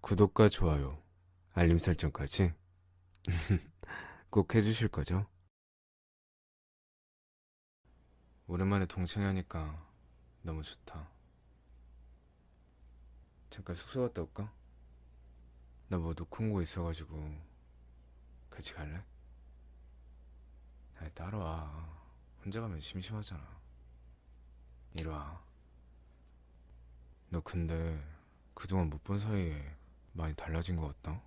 구독과 좋아요, 알림 설정까지 꼭 해주실 거죠? 오랜만에 동창회 하니까 너무 좋다. 잠깐 숙소 갔다 올까? 나 뭐 놓고 온 거 있어가지고 같이 갈래? 아니 따라와. 혼자 가면 심심하잖아. 이리 와. 너 근데 그동안 못 본 사이에 많이 달라진 것 같다?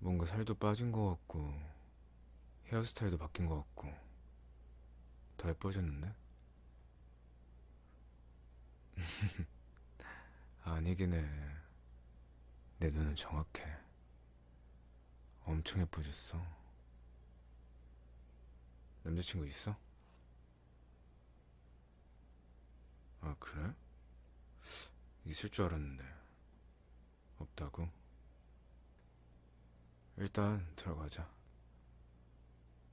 뭔가 살도 빠진 것 같고 헤어스타일도 바뀐 것 같고 더 예뻐졌는데? 아니긴 해. 내 눈은 정확해. 엄청 예뻐졌어. 남자친구 있어? 아, 그래? 있을 줄 알았는데. 없다고? 일단 들어가자.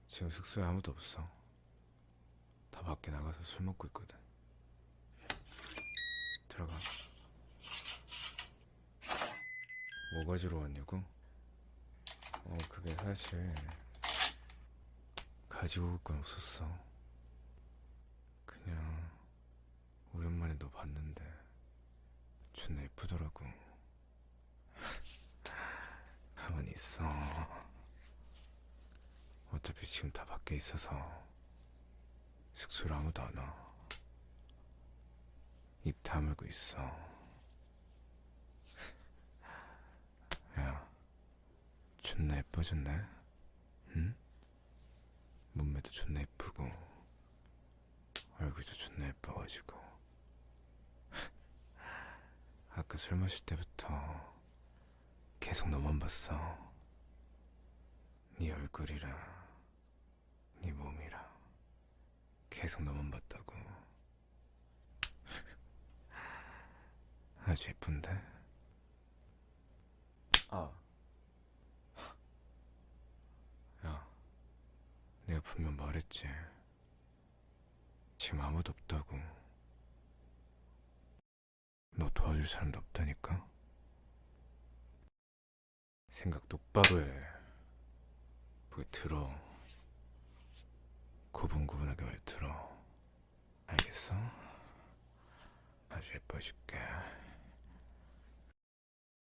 지금 숙소에 아무도 없어. 다 밖에 나가서 술 먹고 있거든. 들어가. 뭐 가지러 왔냐고? 어, 그게 사실 가지고 올 건 없었어. 그냥 오랜만에 너 봤는데 존나 예쁘더라고. 가만히 있어. 어차피 지금 다 밖에 있어서 숙소로 아무도 안 와. 입 다물고 있어. 야, 존나 예뻐졌네. 응? 몸매도 존나 예쁘고 얼굴도 존나 예뻐가지고 아까 술 마실 때부터 계속 너만 봤어. 네 얼굴이랑 네 몸이랑 계속 너만 봤다고. 아주 예쁜데? 아. 야, 내가 분명 말했지. 지금 아무도 없다고. 너 도와줄 사람도 없다니까? 생각 똑바로 해. 왜 들어? 고분고분하게 왜 들어? 알겠어? 아주 예뻐줄게.